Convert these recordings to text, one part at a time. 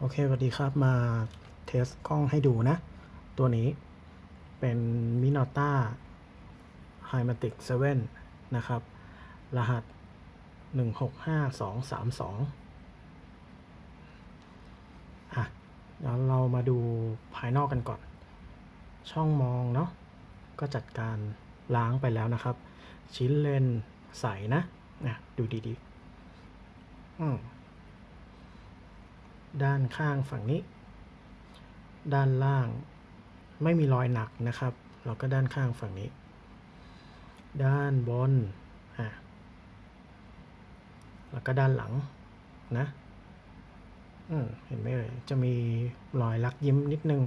โอเคสวัสดีครับมาเทสกล้องให้ดูนะ ตัวนี้เป็น Minolta h y m a t i c 7 นะครับ รหัส 165232 อะเดี๋ยวเรามาดูภายนอกกันก่อน ช่องมองเนาะก็จัดการล้างไปแล้วนะครับ ชิ้นเลนส์ใสนะนะดูดีๆ อืม ด้านข้างฝั่งนี้ ด้านล่างไม่มีรอยหนักนะครับแล้วก็ด้านข้างฝั่งนี้ ด้านบนอะแล้วก็ด้านหลังนะอืมเห็นไหมเอ่ยจะมีรอยลักยิ้มนิดนึง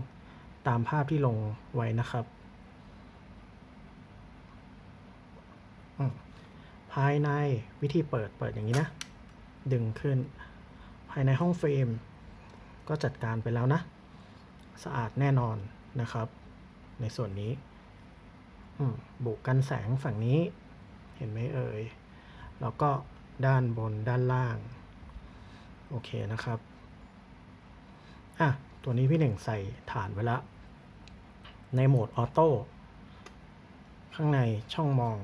ตามภาพที่ลงไว้นะครับ ภายในวิธีเปิดเปิดอย่างนี้นะ ดึงขึ้น ภายในห้องเฟรม ก็จัดการไปแล้วนะ สะอาดแน่นอนนะครับ ในส่วนนี้บุกันแสงฝั่งนี้เห็นไหมเอ่ย แล้วก็ด้านบนด้านล่าง โอเคนะครับอะตัวนี้พี่หนึ่งใส่ฐานไว้ล้วในโหมดออโต้ ข้างในช่องมอง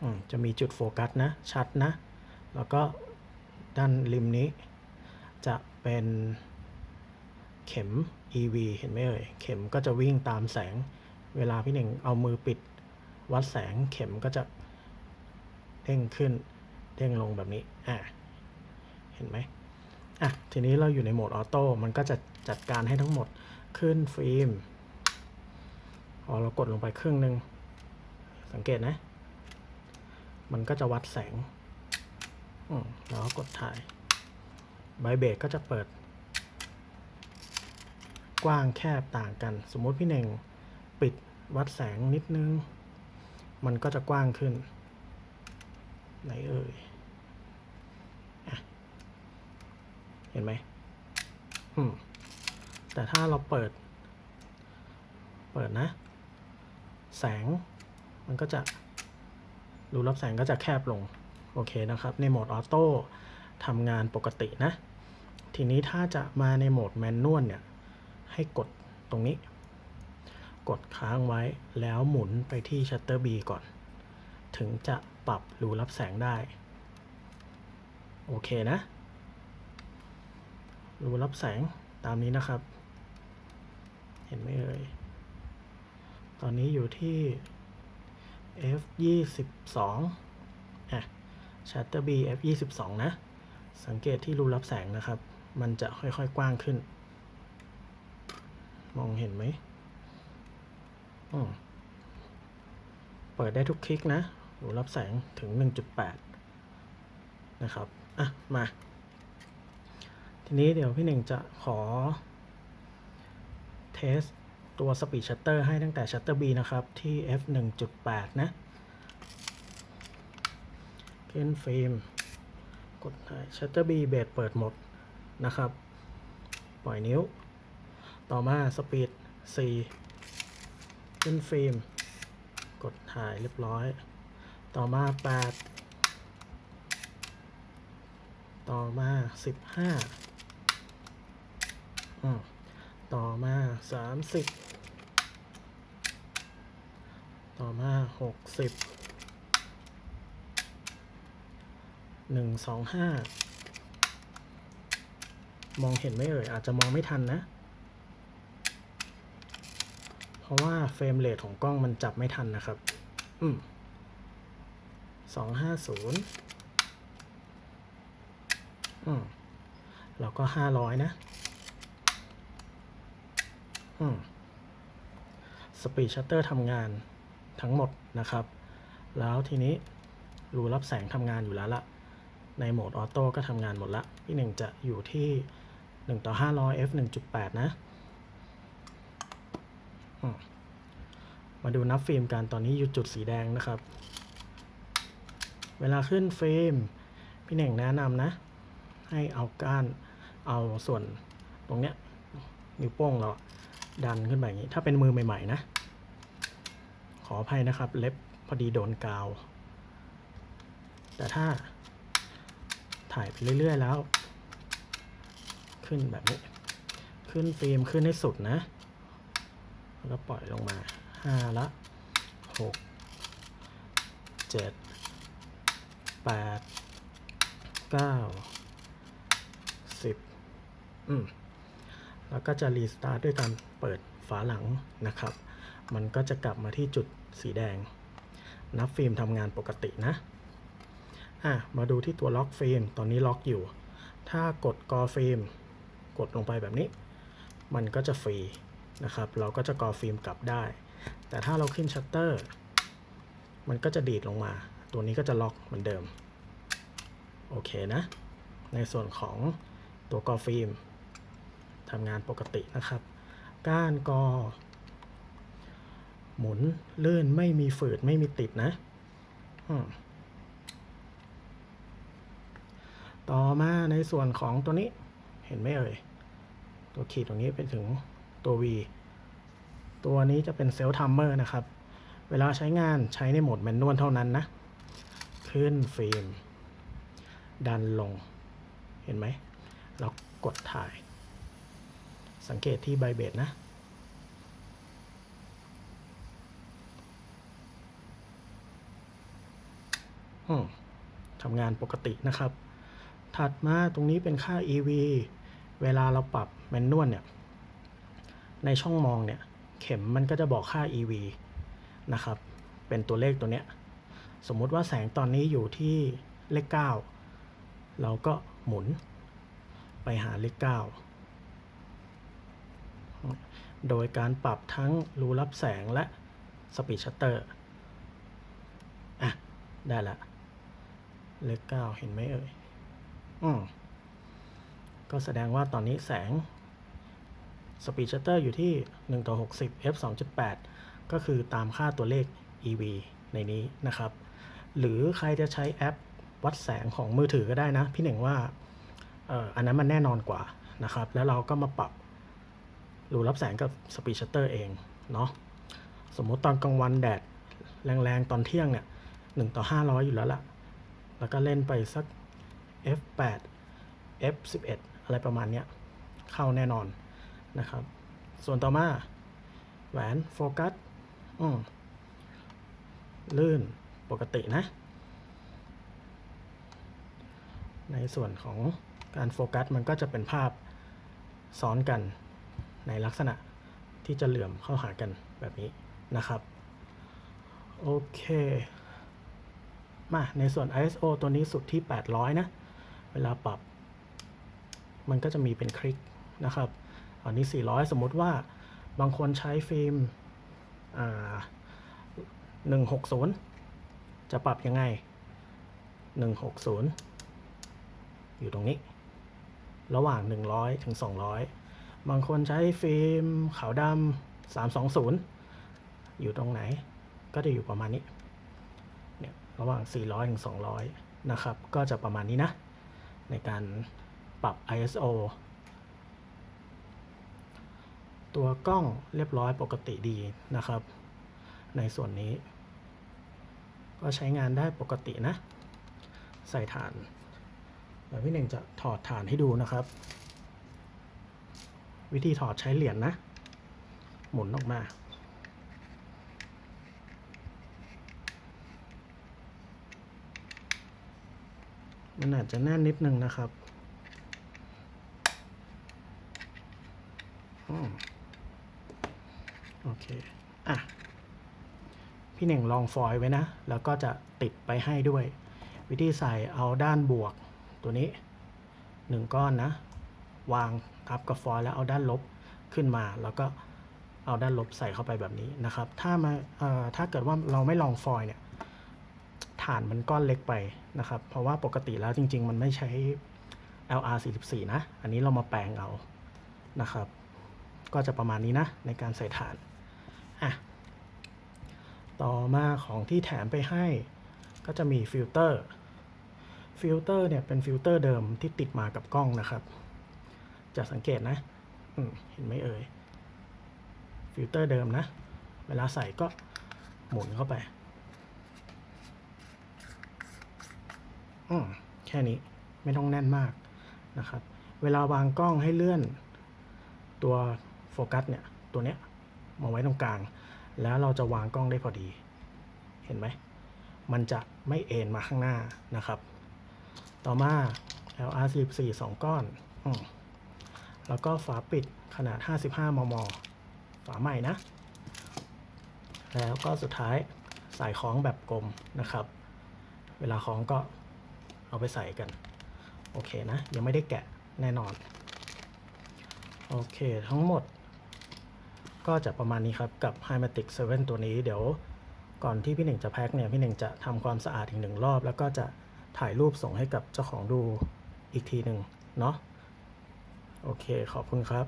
อจะมีจุดโฟกัสนะ ชัดนะ แล้วก็ด้านริมนี้จะ เป็นเข็ม EV เห็นไหมเอ่ย เข็มก็จะวิ่งตามแสง เวลาพี่หนึ่งเอามือปิดวัดแสงเข็มก็จะเด้งขึ้นเด้งลงแบบนี้ อะ เห็นไหมอะ ทีนี้เราอยู่ในโหมดออโต้ มันก็จะจัดการให้ทั้งหมดขึ้นฟิล์ม พอเรากดลงไปครึ่งหนึ่ง สังเกตนะ มันก็จะวัดแสง อืมแล้วกดถ่าย ไบเบรกก็จะเปิด กว้างแคบต่างกัน สมมติพี่เน่งปิดวัดแสงนิดนึง มันก็จะกว้างขึ้น ไหนเอ่ยอเห็นไหมอืมแต่ถ้าเราเปิด เปิดนะ แสงมันก็จะรูรับแสงก็จะแคบลง โอเคนะครับ ในโหมดออโต้ ทำงานปกตินะ ทีนี้ถ้าจะมาในโหมดแมนนวลเนี่ย ให้กดตรงนี้ กดค้างไว้แล้วหมุนไปที่ชัตเตอร์ B ก่อน ถึงจะปรับรูรับแสงได้ โอเคนะรูรับแสงตามนี้นะครับ เห็นไหมเอ่ย ตอนนี้อยู่ที่ f 2 2อะ Shutter B f 2 2นะ สังเกตที่รูรับแสงนะครับ มันจะค่อยๆกว้างขึ้น มองเห็นไหมอืมเปิดได้ทุกคลิกนะรูรับแสงถึง 1.8 นะครับ อะ มา ทีนี้เดี๋ยวพี่หนึ่งจะขอ เทสตัว Speed Shutter ให้ตั้งแต่ Shutter B นะครับ ที่ f 1.8 นะ ขึ้นฟิล์ม กดได้ชัตเตอร์บีเบสเปิดหมดนะครับ ปล่อยนิ้ว ต่อมาสปีด 4 ขึ้นฟิล์ม กดถ่ายเรียบร้อย ต่อมา 8 ต่อมา 15ต่อมา 30 ต่อมา 60 หนึ่งสองห้ามองเห็นไหมเอ่ย อาจจะมองไม่ทันนะ เพราะว่าเฟรมเรทของกล้องมันจับไม่ทันนะครับ อืมสองห้าศูนย์อืมแล้วก็ห้าร้อยนะ อืมสปีดชัตเตอร์ทำงานทั้งหมดนะครับ แล้วทีนี้รูรับแสงทำงานอยู่แล้วล่ะ ในโหมดออโต้ก็ทำงานหมดละ พี่หนึ่งจะอยู่ที่ 1 ต่อ 500 f 1.8 นะมมาดูนับฟิล์มกันตอนนี้อยู่จุดสีแดงนะครับ เวลาขึ้นฟิล์ม พี่หนึ่งแนะนำนะ ให้เอาก้านเอาส่วนตรงเนี้ยนิ้วโป้งเราดันขึ้นไปอย่างนี้ ถ้าเป็นมือใหม่ ๆ นะ ขออภัยนะครับ เล็บพอดีโดนกาว แต่ถ้า ถ่ายไปเรื่อย ๆ แล้ว ขึ้นแบบนี้ ขึ้นฟิล์มขึ้นให้สุดนะ แล้วก็ปล่อยลงมาห้าละหกเจ็ดแปดเก้าสิบอืมแล้วก็จะรีสตาร์ทด้วยการเปิดฝาหลังนะครับ มันก็จะกลับมาที่จุดสีแดง นับฟิล์มทำงานปกตินะ อะมาดูที่ตัวล็อกเฟิล์มตอนนี้ล็อกอยู่ ถ้ากดกอเฟิล์มกดลงไปแบบนี้ มันก็จะฟรีนะครับ เราก็จะกอฟิล์มกลับได้ แต่ถ้าเราขึ้นชัตเตอร์ มันก็จะดีดลงมา ตัวนี้ก็จะล็อกเหมือนเดิม โอเคนะ ในส่วนของตัวกอฟิล์มทำงานปกตินะครับ ก้านกอ หมุน ลื่นไม่มีฝืดไม่มีติดนะ อืม ต่อมาในส่วนของตัวนี้เห็นไหมเอ่ย ตัวขีดตรงนี้เป็นถึงตัว V ตัวนี้จะเป็นเซลล์ทัมเมอร์นะครับ เวลาใช้งานใช้ในโหมดแมนนวลเท่านั้นนะ ขึ้นฟิล์ม ดันลง เห็นไหมแล้วกดถ่าย สังเกตที่ใบเบสนะ ทำงานปกตินะครับ ถัดมาตรงนี้เป็นค่า EV เวลาเราปรับแมนนวลเนี่ย ในช่องมองเนี่ย เข็มมันก็จะบอกค่า EV นะครับ เป็นตัวเลขตัวเนี้ย สมมุติว่าแสงตอนนี้อยู่ที่เลข 9 เราก็หมุนไปหาเลข 9 โดยการปรับทั้งรูรับแสงและสปีดชัตเตอร์ อะ ได้ละ เลข 9 เห็นไหมเอ่ย อืมก็แสดงว่าตอนนี้แสงสปีดชัตเตอร์อยู่ที่ 1 ต่อ 60 f 2.8 ก็คือตามค่าตัวเลข EV ในนี้นะครับ หรือใครจะใช้แอปวัดแสงของมือถือก็ได้นะ พี่หนึ่งว่าเอออันนั้นมันแน่นอนกว่านะครับ แล้วเราก็มาปรับรูรับแสงกับสปีดชัตเตอร์เองเนาะสมมุติตอนกลางวันแดดแรงๆ ตอนเที่ยงเนี่ย1ต่อ 500 อยู่แล้วล่ะ แล้วก็เล่นไปสัก f8 f11 อะไรประมาณเนี้ยเข้าแน่นอนนะครับ ส่วนต่อมา แหวนโฟกัสอืมลื่นปกตินะ ในส่วนของการโฟกัสมันก็จะเป็นภาพซ้อนกันในลักษณะที่จะเหลื่อมเข้าหากันแบบนี้นะครับ โอเค มาในส่วน ISO ตัวนี้สุดที่ 800 นะ เวลาปรับ มันก็จะมีเป็นคลิกนะครับ อันนี้ 400 สมมติว่าบางคนใช้ฟิล์มอ่า160จะปรับยังไง160อยู่ตรงนี้ ระหว่าง100ถึง200บางคนใช้ฟิล์มขาวดำ320อยู่ตรงไหน ก็จะอยู่ประมาณนี้ เนี่ย ระหว่าง 400 ถึง 200 นะครับ ก็จะประมาณนี้นะ ในการปรับ ISO ตัวกล้องเรียบร้อยปกติดีนะครับ ในส่วนนี้ ก็ใช้งานได้ปกตินะ ใส่ฐานเดี๋ยวพี่หนึ่งจะถอดฐานให้ดูนะครับ วิธีถอดใช้เหรียญนนะ หมุนออกมา มันอาจจะแน่นนิดนึงนะครับโอเค อะ พี่หนึ่งลองฟอยล์ไว้นะ แล้วก็จะติดไปให้ด้วย วิธีใส่เอาด้านบวกตัวนี้หนึ่งก้อนนะ วางทับกับฟอยแล้วเอาด้านลบขึ้นมา แล้วก็เอาด้านลบใส่เข้าไปแบบนี้นะครับ ถ้ามาถ้าเกิดว่าเราไม่ลองฟอยล์เนี่ย ฐานมันก้อนเล็กไปนะครับ เพราะว่าปกติแล้วจริง ๆ มันไม่ใช้ LR 44นะ อันนี้เรามาแปลงเอานะครับ ก็จะประมาณนี้นะในการใส่ฐานอะต่อมาของที่แถมไปให้ก็จะมีฟิลเตอร์ฟิลเตอร์เนี่ยเป็นฟิลเตอร์เดิมที่ติดมากับกล้องนะครับ จะสังเกตนะเห็นไหมเอ่ยฟิลเตอร์เดิมนะ เวลาใส่ก็หมุนเข้าไป อืมแค่นี้ไม่ต้องแน่นมากนะครับ เวลาวางกล้องให้เลื่อน ตัวโฟกัสเนี่ยตัวเนี้ยมาไว้ตรงกลาง แล้วเราจะวางกล้องได้พอดี เห็นไหม มันจะไม่เอ็นมาข้างหน้านะครับ ต่อมา LR44 2 ก้อนอแล้วก็ฝาปิดขนาด 55 มม ฝาใหม่นะ แล้วก็สุดท้ายสายคล้องแบบกลมนะครับ เวลาคล้องก็ เอาไปใส่กัน โอเคนะ ยังไม่ได้แกะแน่นอน โอเค ทั้งหมด ก็จะประมาณนี้ครับ กับ h y m a t i c 7 ตัวนี้เดี๋ยวก่อนที่พี่หนึ่งจะแพ็คเนี่ย พี่หนึ่งจะทำความสะอาดอีกหนึ่งรอบ แล้วก็จะถ่ายรูปส่งให้กับเจ้าของดูอีกทีหนึ่งเนาะโอเค ขอบคุณครับ